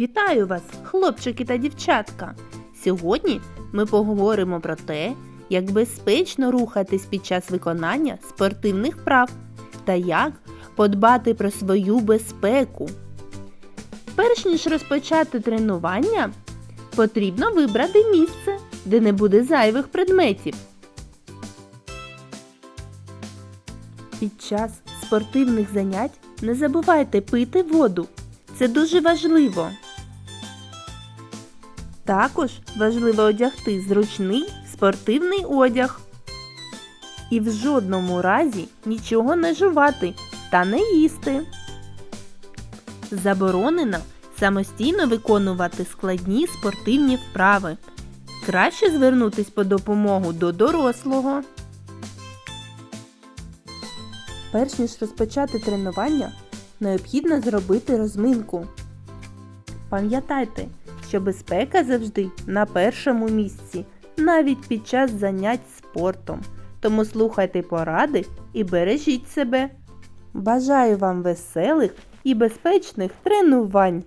Вітаю вас, хлопчики та дівчатка! Сьогодні ми поговоримо про те, як безпечно рухатись під час виконання спортивних вправ та як подбати про свою безпеку. Перш ніж розпочати тренування, потрібно вибрати місце, де не буде зайвих предметів. Під час спортивних занять не забувайте пити воду. Це дуже важливо. Також важливо одягти зручний спортивний одяг. І в жодному разі нічого не жувати та не їсти. Заборонено самостійно виконувати складні спортивні вправи. Краще звернутись по допомогу до дорослого. Перш ніж розпочати тренування, необхідно зробити розминку. Пам'ятайте, що безпека завжди на першому місці, навіть під час занять спортом. Тому слухайте поради і бережіть себе. Бажаю вам веселих і безпечних тренувань!